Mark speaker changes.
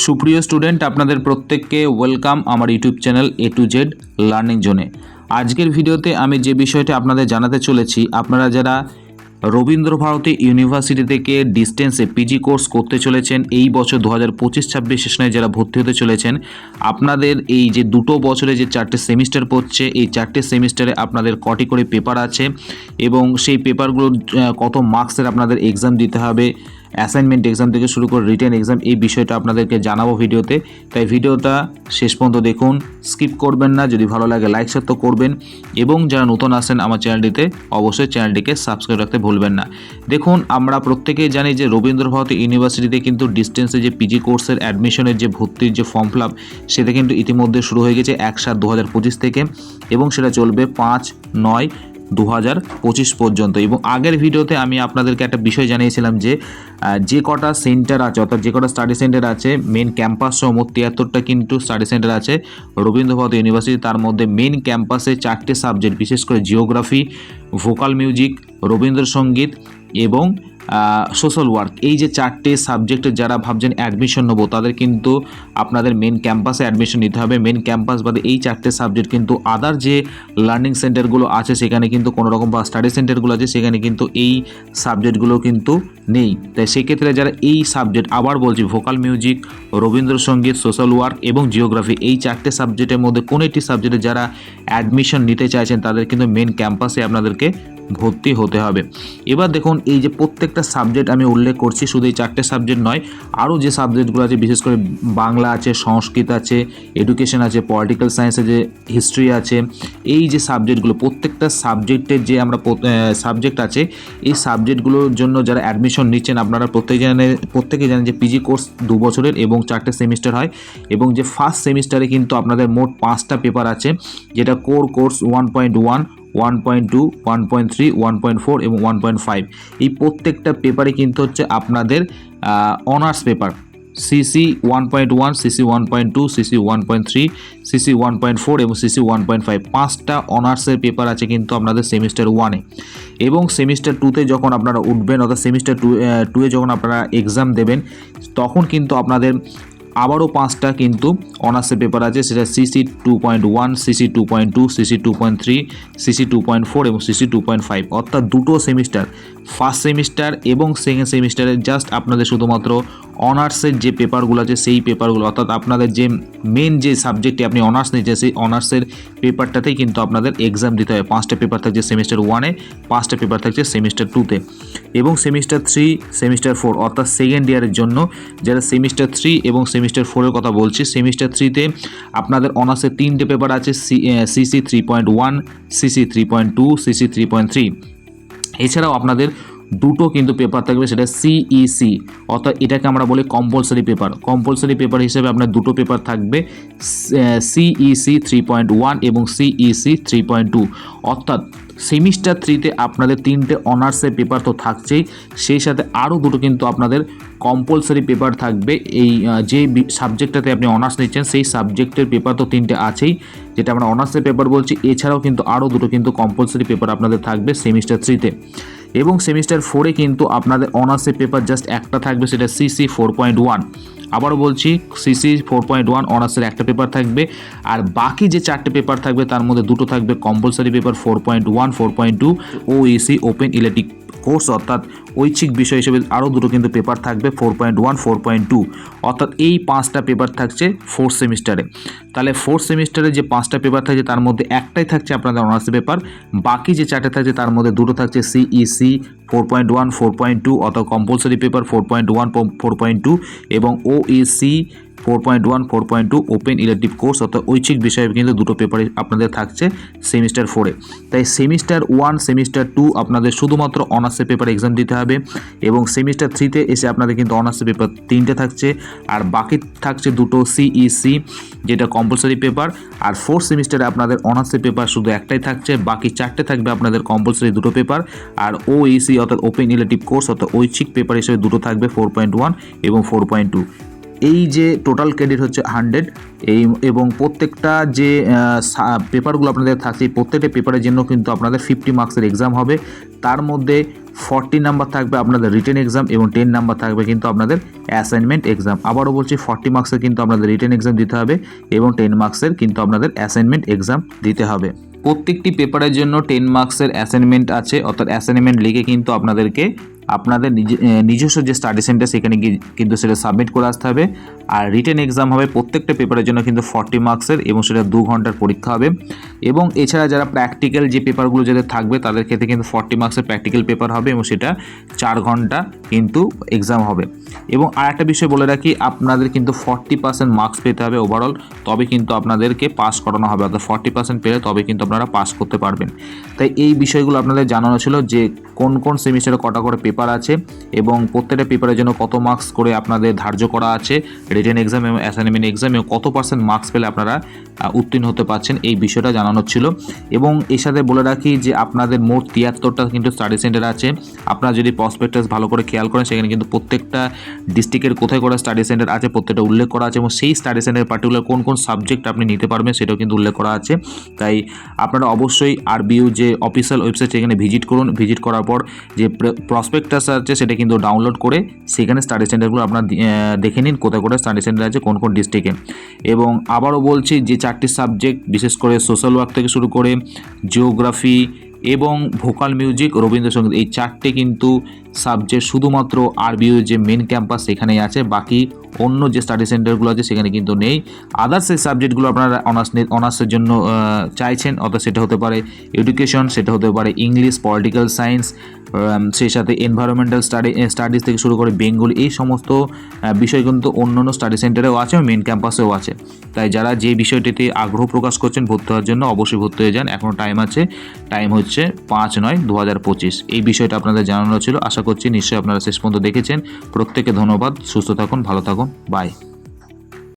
Speaker 1: সুপ্রিয় স্টুডেন্ট, আপনাদের প্রত্যেককে ওয়েলকাম আমার YouTube channel A to Z learning জোনে আজকের ভিডিওতে আমি যে বিষয়টা আপনাদের জানাতে চলেছি, আপনারা যারা রবীন্দ্রভারতী ইউনিভার্সিটি থেকে ডিস্টেন্সে পিজি কোর্স করতে চলেছেন, এই বছর দু হাজার পঁচিশ ছাব্বিশ সেশনে যারা ভর্তি হতে চলেছেন, আপনাদের এই যে দুটো বছরে যে চারটে সেমিস্টার পড়ছে, এই চারটে সেমিস্টারে আপনাদের কটি করে পেপার আছে এবং সেই পেপারগুলো কত মার্কসের আপনাদের এক্সাম দিতে হবে অ্যাসাইনমেন্ট এক্সাম থেকে শুরু করে রিটেন এক্সাম এই বিষয়টা আপনাদেরকে জানাব ভিডিওতে। তাই ভিডিওটা শেষ পর্যন্ত দেখুন স্কিপ করবেন না, যদি ভালো লাগে লাইক তো করবেন। এবং যারা নতুন আসেন আমার চ্যানেলটিতে অবশ্যই চ্যানেলটিকে সাবস্ক্রাইব রাখতে ভুলবেন না। দেখুন, আমরা প্রত্যেকেই জানি যে রবীন্দ্রভারতী ইউনিভার্সিটিতে কিন্তু ডিস্টেন্সে যে পিজি কোর্সের অ্যাডমিশনের যে ভর্তির যে ফর্ম ফিল আপ সেটা কিন্তু ইতিমধ্যে শুরু হয়ে গেছে এক সাত দু থেকে। এবং সেটা চলবে পাঁচ, নয় দু হাজার পঁচিশ পর্যন্ত। এবং আগের ভিডিওতে আমি আপনাদেরকে একটা বিষয় জানিয়েছিলাম যে যে কটা সেন্টার আছে, অর্থাৎ যে কটা স্টাডি সেন্টার আছে মেন ক্যাম্পাস সহ মোট তিয়াত্তরটা কিন্তু স্টাডি সেন্টার আছে। রবীন্দ্রভারতী ইউনিভার্সিটি তার মধ্যে মেন ক্যাম্পাসে চারটে সাবজেক্ট বিশেষ করে জিওগ্রাফি ভোকাল মিউজিক রবীন্দ্রসঙ্গীত এবং সোশ্যাল ওয়ার্ক এই যে চারটে সাবজেক্টে যারা ভাবছেন অ্যাডমিশন নেব, তাদের কিন্তু আপনাদের মেন ক্যাম্পাসে অ্যাডমিশন নিতে হবে। মেন ক্যাম্পাস বাদে এই চারটে সাবজেক্ট কিন্তু আদার যে লার্নিং সেন্টারগুলো আছে, সেখানে কিন্তু কোনো রকম বা স্টাডি সেন্টারগুলো আছে, সেখানে কিন্তু এই সাবজেক্টগুলো কিন্তু নেই। তাই সেক্ষেত্রে যারা এই সাবজেক্ট আবার বলছি vocal music Rabindrasangeet social work এবং জিওগ্রাফি এই চারটে সাবজেক্টের মধ্যে কোনো একটি সাবজেক্টে যারা অ্যাডমিশন নিতে চাইছেন, তাদের কিন্তু মেন ক্যাম্পাসে আপনাদেরকে ভর্তি হতে হবে। এবার দেখুন, এই যে প্রত্যেকটা সাবজেক্ট আমি উল্লেখ করছি, শুধু এই চারটে সাবজেক্ট নয়, আরও যে সাবজেক্টগুলো আছে, বিশেষ করে বাংলা আছে, সংস্কৃত আছে এডুকেশন আছে পলিটিক্যাল সায়েন্সে যে হিস্ট্রি আছে, এই যে সাবজেক্টগুলো প্রত্যেকটা সাবজেক্টের যে আমরা সাবজেক্ট আছে, এই সাবজেক্টগুলোর জন্য যারা অ্যাডমিশন নিচ্ছেন, আপনারা প্রত্যেকে জানেন প্রত্যেকে জানেন যে পিজি কোর্স দু বছরের এবং চারটে সেমিস্টার হয় এবং যে ফার্স্ট সেমিস্টারে কিন্তু আপনাদের মোট পাঁচটা পেপার আছে, যেটা core course one point one one point two one point three one point four এবং ওয়ান পয়েন্ট ফাইভ এই প্রত্যেকটা পেপারে কিন্তু হচ্ছে আপনাদের honours paper CC one point one CC one point two CC one point three CC one point four এবং CC one point five পাঁচটা অনার্সের পেপার আছে কিন্তু আপনাদের সেমিস্টার ওয়ানে এবং সেমিস্টার টুতে যখন আপনারা উঠবেন অর্থাৎ সেমিস্টার টু টুয়ে যখন আপনারা এক্সাম দেবেন, তখন কিন্তু আপনাদের আবারও পাঁচটা কিন্তু অনার্সের পেপার আছে, সেটা CC two point one CC two point two CC two point three CC two point four এবং সিসি টু পয়েন্ট ফাইভ অর্থাৎ দুটো সেমিস্টার ফার্স্ট সেমিস্টার এবং সেকেন্ড সেমিস্টারে জাস্ট আপনাদের শুধুমাত্র অনার্সের যে পেপারগুলো আছে, সেই পেপারগুলো, অর্থাৎ আপনাদের যে মেন যে সাবজেক্টে আপনি অনার্স নিচ্ছেন সেই অনার্সের পেপারটাতেই কিন্তু আপনাদের এক্সাম দিতে হবে। পাঁচটা পেপার থাকছে সেমিস্টার ওয়ানে পাঁচটা পেপার থাকছে সেমিস্টার টুতে এবং সেমিস্টার থ্রি সেমিস্টার ফোর অর্থাৎ সেকেন্ড ইয়ারের জন্য যারা সেমিস্টার থ্রি এবং সেমিস্টার ফোরের কথা বলছি। সেমিস্টার থ্রিতে আপনাদের অনার্সের তিনটে পেপার আছে CC three point one, CC three point two, CC three point three. এছাড়াও আপনাদের দুটো কিন্তু পেপার থাকবে, সেটা সিইসি অর্থাৎ এটাকে আমরা বলি কম্পালসারি পেপার কম্পালসারি পেপার হিসেবে আপনার দুটো পেপার থাকবে সিইসি থ্রি পয়েন্ট ওয়ান এবং সিইসি থ্রি পয়েন্ট টু। অর্থাৎ সেমিস্টার থ্রিতে আপনাদের তিনটে অনার্সের পেপার তো থাকছেই, সেই সাথে আরও দুটো কিন্তু আপনাদের কম্পালসারি পেপার থাকবে। এই যে সাবজেক্টটাতে আপনি অনার্স নিচ্ছেন, সেই সাবজেক্টের পেপার তো তিনটে আছেই। যেটা আমরা অনার্সের পেপার বলছি, এছাড়াও কিন্তু আরও দুটো কিন্তু কম্পালসারি পেপার আপনাদের থাকবে সেমিস্টার থ্রিতে এবং সেমিস্টার ফোরে কিন্তু আপনাদের অনার্সের পেপার জাস্ট একটা থাকবে, সেটা সিসি ফোর পয়েন্ট ওয়ান আবারও বলছি সিসি ফোর পয়েন্ট ওয়ান অনার্সের একটা পেপার থাকবে। আর বাকি যে চারটে পেপার থাকবে, তার মধ্যে দুটো থাকবে compulsory paper four point one four point two O E C open electric course অর্থাৎ ঐচ্ছিক বিষয় হিসেবে আরও দুটো কিন্তু পেপার থাকবে four point one four point two অর্থাৎ এই পাঁচটা পেপার থাকছে ফোর্থ সেমিস্টারে তাহলে ফোর্থ সেমিস্টারে যে পাঁচটা পেপার থাকছে, তার মধ্যে একটাই থাকছে আপনাদের অনার্স পেপার বাকি যে চারটে থাকছে, তার মধ্যে দুটো থাকছে CEC four point one four point two অর্থাৎ compulsory paper four point one four point two এবং OEC four point one four point two open elective course অর্থাৎ ঐচ্ছিক বিষয়ে কিন্তু দুটো পেপারই আপনাদের থাকছে সেমিস্টার ফোরে তাই সেমিস্টার ওয়ান সেমিস্টার টু আপনাদের শুধুমাত্র অনার্সের পেপার এক্সাম দিতে হবে এবং সেমিস্টার থ্রিতে এসে আপনাদের কিন্তু অনার্সের পেপার তিনটে থাকছে আর বাকি থাকছে দুটো সিইসি যেটা কম্পালসারি পেপার আর ফোর্থ সেমিস্টারে আপনাদের অনার্সের পেপার শুধু একটাই থাকছে, বাকি চারটে থাকবে আপনাদের কম্পালসারি দুটো পেপার আর ওইসি অর্থাৎ ওপেন ইলেকটিভ কোর্স অর্থাৎ ঐচ্ছিক পেপার হিসেবে দুটো থাকবে ফোর পয়েন্ট ওয়ান এবং ফোর পয়েন্ট টু এই যে টোটাল ক্রেডিট হচ্ছে হান্ড্রেড এই এবং প্রত্যেকটা যে পেপারগুলো আপনাদের থাকছে প্রত্যেকটা পেপারের জন্য কিন্তু আপনাদের ফিফটি মার্কসের এক্সাম হবে। তার মধ্যে ফর্টি নাম্বার থাকবে আপনাদের রিটেন এক্সাম এবং টেন নাম্বার থাকবে কিন্তু আপনাদের অ্যাসাইনমেন্ট এক্সাম আবারও বলছি ফর্টি মার্কসের কিন্তু আপনাদের রিটেন এক্সাম দিতে হবে এবং টেন মার্কসের কিন্তু আপনাদের অ্যাসাইনমেন্ট এক্সাম দিতে হবে। প্রত্যেকটি পেপারের জন্য টেন মার্কসের অ্যাসাইনমেন্ট আছে, অর্থাৎ অ্যাসাইনমেন্ট লিখে কিন্তু আপনাদেরকে আপনাদের নিজে- নিজস্ব যে স্টাডি সেন্টার সেখানে গিয়ে কিন্তু সেটা সাবমিট করে আসতে হবে। আর রিটেন এক্সাম হবে প্রত্যেকটা পেপারের জন্য কিন্তু ফর্টি মার্কসের এবং সেটা দু ঘণ্টার পরীক্ষা হবে। এবং এছাড়া যারা প্র্যাকটিক্যাল যে পেপারগুলো যাদের থাকবে, তাদের ক্ষেত্রে কিন্তু ফর্টি মার্কসের প্র্যাকটিক্যাল পেপার হবে এবং সেটা চার ঘণ্টা কিন্তু এক্সাম হবে। এবং আর একটা বিষয় বলে রাখি, আপনাদের কিন্তু ফর্টি পার্সেন্ট মার্কস পেতে হবে ওভারঅল তবে কিন্তু আপনাদেরকে পাস করানো হবে। অর্থাৎ ফর্টি পার্সেন্ট পেলে তবে কিন্তু আপনারা পাস করতে পারবেন। তাই এই বিষয়গুলো আপনাদের জানানো ছিল যে কোন কোন সেমিস্টারে কটা করে পেপার আছে এবং প্রত্যেকটা পেপারের জন্য কত মার্কস করে আপনাদের ধার্য করা আছে রিটেন এক্সাম এবং অ্যাসাইনমেন্ট এক্সাম এবং কত পার্সেন্ট মার্কস পেলে আপনারা উত্তীর্ণ হতে পারছেন, এই বিষয়টা জানানোর ছিল। এবং এর সাথে বলে রাখি যে আপনাদের মোট তিয়াত্তরটা কিন্তু স্টাডি সেন্টার আছে। আপনারা যদি প্রসপেক্টাস ভালো করে খেয়াল করেন, সেখানে কিন্তু প্রত্যেকটা ডিস্ট্রিক্টের কোথায় করে স্টাডি সেন্টার আছে, প্রত্যেকটা উল্লেখ করা আছে এবং সেই স্টাডি সেন্টার পার্টিকুলার কোন কোন সাবজেক্ট আপনি নিতে পারবেন, সেটাও কিন্তু উল্লেখ করা আছে। তাই আপনারা অবশ্যই আরবিইউ যে অফিসিয়াল ওয়েবসাইট সেখানে ভিজিট করুন। ভিজিট করার পর যে প্রসপেক্টাস আছে সেটা কিন্তু ডাউনলোড করে সেখানে স্টাডি সেন্টারগুলো আপনার দেখে নিন কোথায় কোথায় স্টাডি সেন্টার আছে, কোন কোন ডিস্ট্রিক্টে এবং আবারও বলছি যে চারটি সাবজেক্ট বিশেষ করে সোশ্যাল ওয়ার্ক থেকে শুরু করে জিওগ্রাফি এবং ভোকাল মিউজিক রবীন্দ্রসঙ্গীত, এই চারটে কিন্তু সাবজেক্ট শুধুমাত্র আরবিও যে মেন ক্যাম্পাস সেখানেই আছে, বাকি অন্য যে স্টাডি সেন্টারগুলো আছে সেখানে কিন্তু নেই। আদার্স এই সাবজেক্টগুলো আপনারা অনার্স অনার্সের জন্য চাইছেন অর্থাৎ সেটা হতে পারে এডুকেশন সেটা হতে পারে ইংলিশ পলিটিক্যাল সায়েন্স সেই সাথে এনভায়রনমেন্টাল স্টাডি স্টাডিজ থেকে শুরু করে বেঙ্গলি এই সমস্ত বিষয় কিন্তু অন্য অন্য স্টাডি সেন্টারেও আছে মেন ক্যাম্পাসেও আছে। তাই যারা যে বিষয়টিতে আগ্রহ প্রকাশ করছেন ভর্তি হওয়ার জন্য অবশ্যই ভর্তি হয়ে যান। এখনও টাইম আছে টাইম হচ্ছে পাঁচ নয় দু এই বিষয়টা আপনাদের জানানো ছিল। আশা করছি নিশ্চয়ই আপনারা শেষ পর্যন্ত দেখেছেন। প্রত্যেকে ধন্যবাদ সুস্থ থাকুন ভালো থাকুন বাই